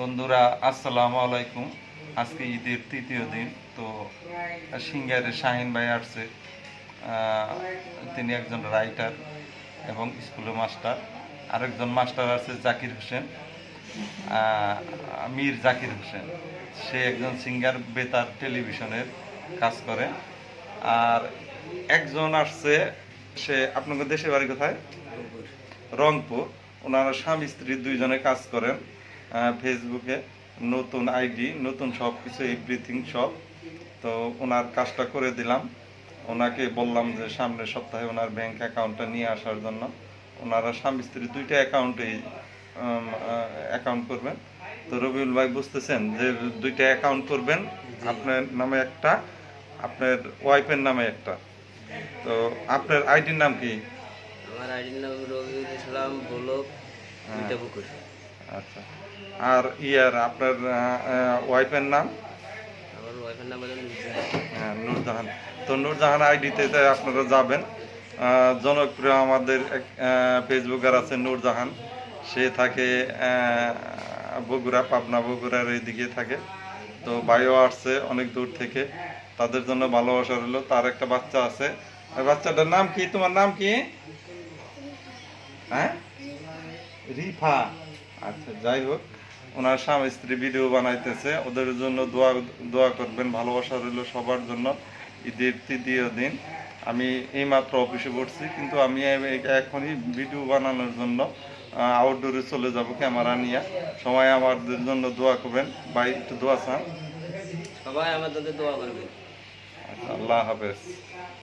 বন্ধুরা আসসালামু আলাইকুম। আজকে ঈদের তৃতীয় দিন তো সিঙ্গারের শাহিন ভাই আসছে। তিনি একজন রাইটার এবং স্কুলের মাস্টার আরেকজন মাস্টার আছে জাকির হোসেন। মীর জাকির হোসেন। সে একজন সিঙ্গার বেতার টেলিভিশনের কাজ করে। আর একজন আসছে সে আপনাদের দেশের বাড়ি কোথায়? রংপুর। ওনারা স্বামী স্ত্রী দুইজনে কাজ করেন। ফেসবুকে নতুন আইডি নতুন সব কিছু এভরিথিং সব তো ওনার কাজটা করে দিলাম। ওনাকে বললাম যে সামনের সপ্তাহে ওনার ব্যাংক অ্যাকাউন্টটা নিয়ে আসার জন্য। ওনারা স্বামী স্ত্রী দুইটা অ্যাকাউন্টেই অ্যাকাউন্ট করবেন। তো রবিউল ভাই বুঝতেছেন যে দুইটা অ্যাকাউন্ট করবেন আপনার নামে একটা আপনার ওয়াইফের নামে একটা। তো আপনার আইডির নাম কি? আমার আইডির নাম রবিউল ইসলাম দুইটা পুকুর আচ্ছা। আর ইয়ার আপনার ওয়াইফের নাম? আমার ওয়াইফের নাম নুরজাহান। হ্যাঁ, নূরজাহান। তো নূরজাহান আইডিতে আপনারা যাবেন। জনপ্রিয় আমাদের ফেসবুকার আছে নূরজাহান। সে থাকে বগুড়া পাবনা বগুড়ার এইদিকে থাকে। তো ভাইও আসছে অনেক দূর থেকে। তাদের জন্য ভালোবাসা রইল তার একটা বাচ্চা আছে। বাচ্চাটার নাম কি? তোমার নাম কি? হ্যাঁ? রিফা। আচ্ছা যাই হোক ওনার স্বামী স্ত্রী ভিডিও বানাইতেছে। ওদের জন্য দোয়া দোয়া করবেন ভালোবাসা রইল সবার জন্য। ঈদের তৃতীয় দিন। আমি এইমাত্র অফিসে পড়ছি কিন্তু আমি এখনই ভিডিও বানানোর জন্য আউটডোরে চলে যাব ক্যামেরা নিয়ে। সবাই আমাদের জন্য দোয়া করবেন। ভাই একটু দোয়া চান। সবাই জন্য দোয়া করবে আচ্ছা, আল্লাহ হাফেজ।